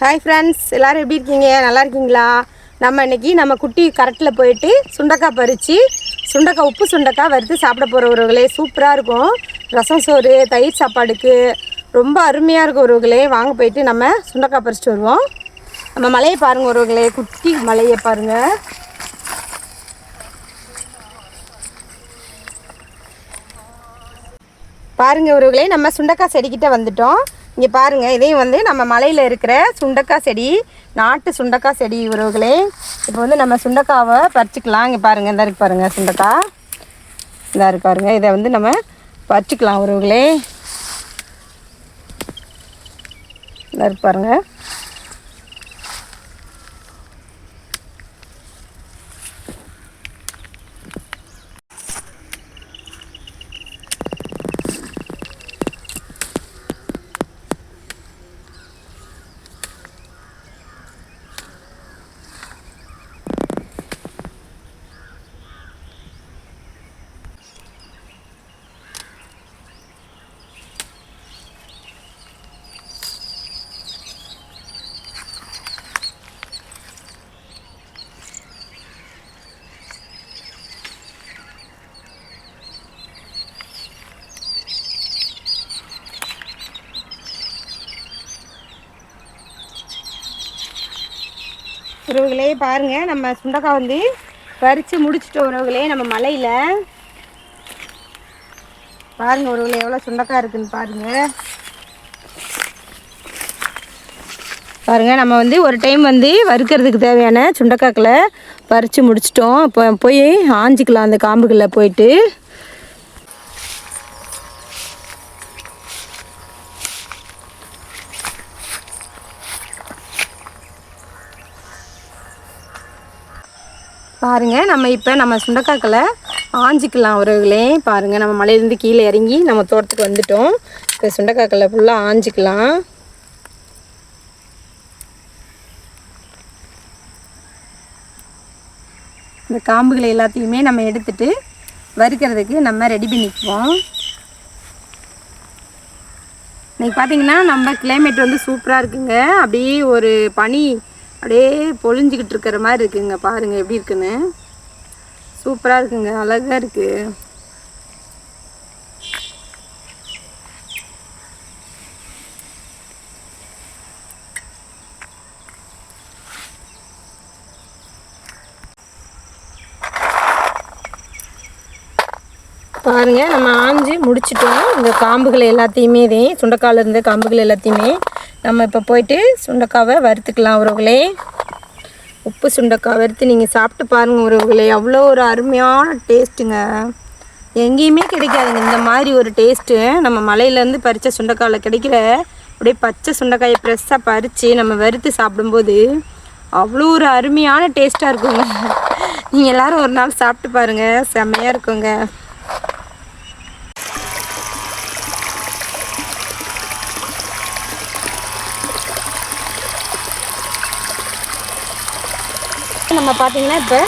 Hi friends எல்லோரும் எப்படி இருக்கீங்க? நல்லா இருக்கீங்களா? நம்ம இன்றைக்கி நம்ம குட்டி கரெக்டில் போயிட்டு சுண்டக்காய் பறித்து சுண்டக்காய் உப்பு சுண்டக்காய் வறுத்து சாப்பிட போகிற உறவுகளே சூப்பராக இருக்கும். ரசம் சோறு தயிர் சாப்பாடுக்கு ரொம்ப அருமையாக இருக்கும் உறவுகளே. வாங்க போயிட்டு நம்ம சுண்டக்காய் பறிச்சுட்டு வருவோம். நம்ம மலையை பாருங்கள் உறவுகளே குட்டி மலையை பாருங்கள் பாருங்கள் உறவுகளே நம்ம சுண்டக்காய் செடிக்கிட்ட வந்துட்டோம். இங்கே பாருங்கள் இதையும் வந்து நம்ம மலையில் இருக்கிற சுண்டக்காய் செடி நாட்டு சுண்டக்காய் செடி உறவுகளே. இப்போ வந்து நம்ம சுண்டக்காவை பறிச்சுக்கலாம். இங்கே பாருங்கள் இந்த இருக்கு பாருங்கள் சுண்டக்காய். இந்த இருக்கு பாருங்கள் இதை வந்து நம்ம பறிச்சுக்கலாம் உறவுகளே. இந்த இருக்கு பாருங்கள் உறவுகளே பாருங்க. நம்ம சுண்டக்காய் வந்து பறித்து முடிச்சிட்டோம் உறவுகளே நம்ம மலையில் பாருங்க உறவுகளே எவ்வளோ சுண்டக்காய் இருக்குதுன்னு பாருங்க. பாருங்க நம்ம வந்து ஒரு டைம் வந்து வறுக்கிறதுக்கு தேவையான சுண்டக்காய்களை பறித்து முடிச்சிட்டோம். இப்போ போய் ஆஞ்சிக்கலாம் அந்த காம்புகளில் போயிட்டு. பாருங்கள் நம்ம இப்போ நம்ம சுண்டக்காக்களை ஆஞ்சிக்கலாம் உறவுகளே பாருங்கள் நம்ம மலையிலேருந்து கீழே இறங்கி நம்ம தோட்டத்துக்கு வந்துட்டோம். இப்போ சுண்டக்காக்களை ஃபுல்லாக ஆஞ்சிக்கலாம். இந்த காம்புகளை எல்லாத்தையுமே நம்ம எடுத்துட்டு வறுக்கிறதுக்கு நம்ம ரெடி பண்ணிக்குவோம் இன்றைக்கி பார்த்தீங்கன்னா நம்ம கிளைமேட் வந்து சூப்பராக இருக்குங்க. அப்படியே ஒரு பனி அப்படியே பொழிஞ்சிக்கிட்டு இருக்கிற மாதிரி இருக்குங்க. பாருங்க எப்படி இருக்குன்னு. சூப்பராக இருக்குங்க. அழகாக இருக்கு. பாருங்க நம்ம ஆஞ்சு முடிச்சிட்டோம். இந்த காம்புகள் எல்லாத்தையுமே இதே சுண்டைக்கால இருந்த காம்புகள் எல்லாத்தையுமே நம்ம இப்போ போயிட்டு சுண்டைக்காவை வறுத்துக்கலாம் உறவுகளே. உப்பு சுண்டைக்காய் வறுத்து நீங்கள் சாப்பிட்டு பாருங்கள் உறவுகளே. அவ்வளோ ஒரு அருமையான டேஸ்ட்டுங்க. எங்கேயுமே கிடைக்காதுங்க. இந்த மாதிரி ஒரு டேஸ்ட்டு. நம்ம மலையிலேருந்து பறித்த சுண்டைக்காயில் கிடைக்கிற அப்படியே பச்சை சுண்டைக்காயை ஃப்ரெஷ்ஷாக பறித்து நம்ம வறுத்து சாப்பிடும்போது அவ்வளோ ஒரு அருமையான டேஸ்ட்டாக இருக்குங்க. நீங்கள் எல்லோரும் ஒரு நாள் சாப்பிட்டு பாருங்கள் செம்மையாக இருக்குங்க. நம்ம பார்த்தீங்கன்னா இப்போ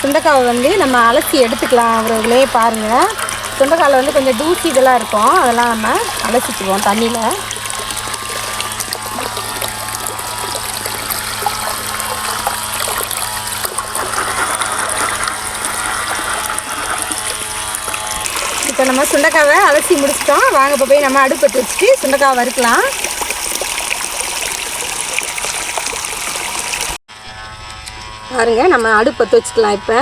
சுண்டைக்காவை வந்து நம்ம அலசி எடுத்துக்கலாம். அவர்களே பாருங்கள் சுண்டைக்காவில் வந்து கொஞ்சம் தூசி இதெல்லாம் இருக்கும். அதெல்லாம் நம்ம அலசிக்குவோம் தண்ணியில். இப்போ நம்ம சுண்டைக்காவை அலசி முடிச்சிட்டோம். வாங்க இப்போ போய் நம்ம அடுப்பட்டு வச்சுட்டு சுண்டைக்காவை வறுக்கலாம். பாருங்க நம்ம அடுப்பத்து வச்சுக்கலாம் இப்போ.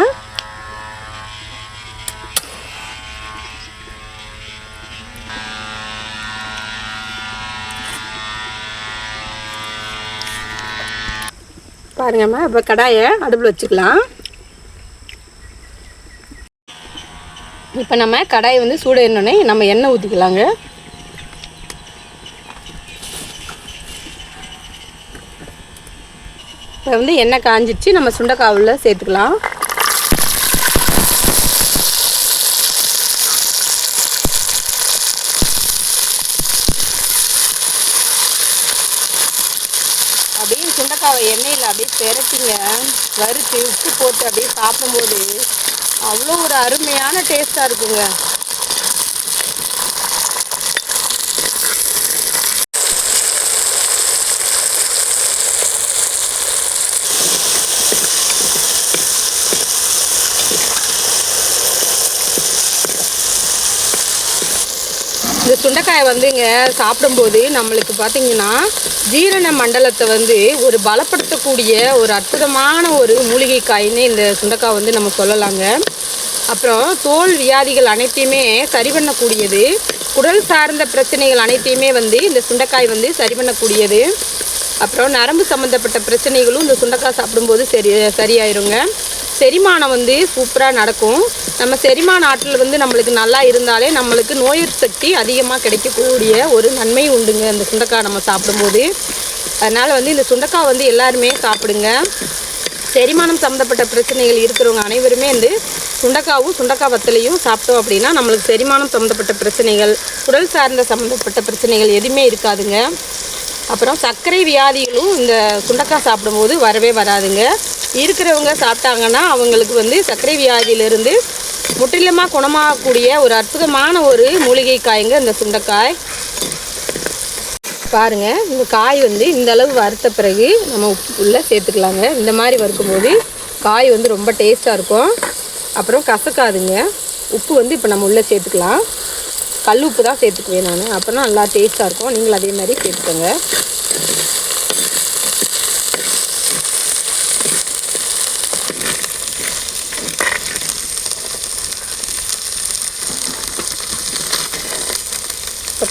பாருங்கம்மா இப்போ கடாயை அடுப்பில் வச்சுக்கலாம். இப்போ நம்ம கடாயை வந்து சூடு ஏறினோடனே நம்ம எண்ணெய் ஊற்றிக்கலாங்க இப்போ வந்து எண்ணெய் காஞ்சிடுச்சு நம்ம சுண்டைக்காவில் சேர்த்துக்கலாம். அப்படியே சுண்டைக்காவை எண்ணெயில் அப்படியே பெரட்டிங்க. வறுத்து உப்பு போட்டு அப்படியே சாப்பிடும்போது அவ்வளோ ஒரு அருமையான டேஸ்ட்டாக இருக்குங்க. இந்த சுண்டைக்காயை வந்துங்க சாப்பிடும்போது நம்மளுக்கு பார்த்தீங்கன்னா ஜீரண மண்டலத்தை வந்து ஒரு பலப்படுத்தக்கூடிய ஒரு அற்புதமான ஒரு மூலிகை காயின்னு இந்த சுண்டைக்காய் வந்து நம்ம சொல்லலாங்க. அப்புறம் தோல் வியாதிகள் அனைத்தையுமே சரி பண்ணக்கூடியது. குடல் சார்ந்த பிரச்சனைகள் அனைத்தையுமே வந்து இந்த சுண்டைக்காய் வந்து சரி பண்ணக்கூடியது. அப்புறம் நரம்பு சம்மந்தப்பட்ட பிரச்சனைகளும் இந்த சுண்டைக்காய் சாப்பிடும்போது சரி சரியாயிருங்க. செரிமானம் வந்து சூப்பராக நடக்கும். நம்ம செரிமான ஆற்றல் வந்து நம்மளுக்கு நல்லா இருந்தாலே நம்மளுக்கு நோய் சக்தி அதிகமாக கிடைக்கக்கூடிய ஒரு நன்மை உண்டுங்க இந்த சுண்டக்காய் நம்ம சாப்பிடும்போது. அதனால் வந்து இந்த சுண்டக்காய் வந்து எல்லாருமே சாப்பிடுங்க. செரிமானம் சம்மந்தப்பட்ட பிரச்சனைகள் இருக்கிறவங்க அனைவருமே வந்து சுண்டக்காவும் சுண்டக்காய் வத்தலையும் சாப்பிட்டோம் அப்படின்னா நம்மளுக்கு செரிமானம் சம்மந்தப்பட்ட பிரச்சனைகள் உடல் சார்ந்த சம்மந்தப்பட்ட பிரச்சனைகள் எதுவுமே இருக்காதுங்க. அப்புறம் சர்க்கரை வியாதிகளும் இந்த சுண்டக்காய் சாப்பிடும்போது வரவே வராதுங்க. இருக்கிறவங்க சாப்பிட்டாங்கன்னா அவங்களுக்கு வந்து சர்க்கரை வியாதியிலிருந்து முற்றிலுமாக குணமாகக்கூடிய ஒரு அற்புதமான ஒரு மூலிகை காய்ங்க இந்த சுண்டைக்காய். பாருங்கள் இந்த காய் வந்து இந்த அளவு வறுத்த பிறகு நம்ம உப்பு உள்ளே சேர்த்துக்கலாங்க. இந்த மாதிரி வறுக்கும்போது காய் வந்து ரொம்ப டேஸ்ட்டாக இருக்கும். அப்புறம் கசக்காதுங்க. உப்பு வந்து இப்போ நம்ம உள்ளே சேர்த்துக்கலாம். கல் உப்பு தான் சேர்த்துக்குவேன் நான். அப்போ நல்லா டேஸ்ட்டாக இருக்கும். நீங்களும் அதே மாதிரி சேர்த்துக்கோங்க.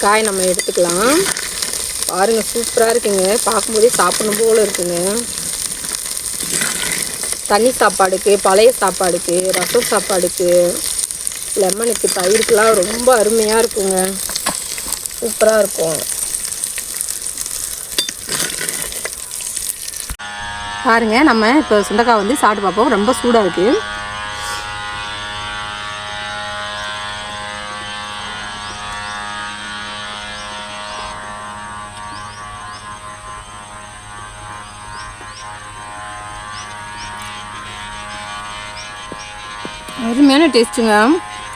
காய் நம்ம எடுத்துக்கலாம். பாருங்கள் சூப்பராக இருக்குங்க. பார்க்கும்போதே சாப்பிடணும் போல் இருக்குங்க. தண்ணி சாப்பாடுக்கு பழைய சாப்பாடுக்கு ரசம் சாப்பாடுக்கு லெமனுக்கு தயிருக்குலாம் ரொம்ப அருமையாக இருக்குங்க. சூப்பராக இருக்கும். பாருங்க நம்ம இப்போ சுண்டக்காய் வந்து சாப்பிட்டு பார்ப்போம். ரொம்ப சூடாக இருக்குது அருமையான டேஸ்ட்டுங்க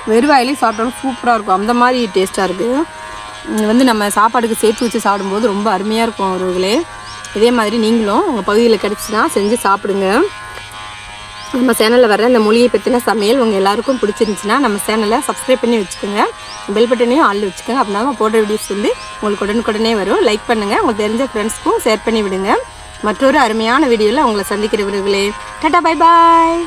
வெறும் வாயிலே சாப்பிட்டாலும் சூப்பராக இருக்கும். அந்த மாதிரி டேஸ்ட்டாக இருக்குது இது வந்து நம்ம சாப்பாடுக்கு சேர்த்து வச்சு சாப்பிடும்போது ரொம்ப அருமையாக இருக்கும் அவர்களே. இதே மாதிரி நீங்களும் உங்கள் பகுதியில் கிடச்சின்னா செஞ்சு சாப்பிடுங்க. நம்ம சேனலில் வர இந்த மொழியை பற்றின சமையல் உங்கள் எல்லாருக்கும் பிடிச்சிருந்துச்சின்னா நம்ம சேனலை சப்ஸ்கிரைப் பண்ணி வச்சுக்கோங்க. பெல் பட்டனையும் ஆள் வச்சுக்கோங்க. அப்படின்னா நம்ம போடுற வீடியோஸ் வந்து உங்களுக்கு உடனுக்குடனே வரும். லைக் பண்ணுங்கள் உங்களுக்கு தெரிஞ்ச ஃப்ரெண்ட்ஸ்க்கும் ஷேர் பண்ணி விடுங்க. மற்றொரு அருமையான வீடியோவில் உங்களை சந்திக்கிறவர்களே டாட்டா பை பாய்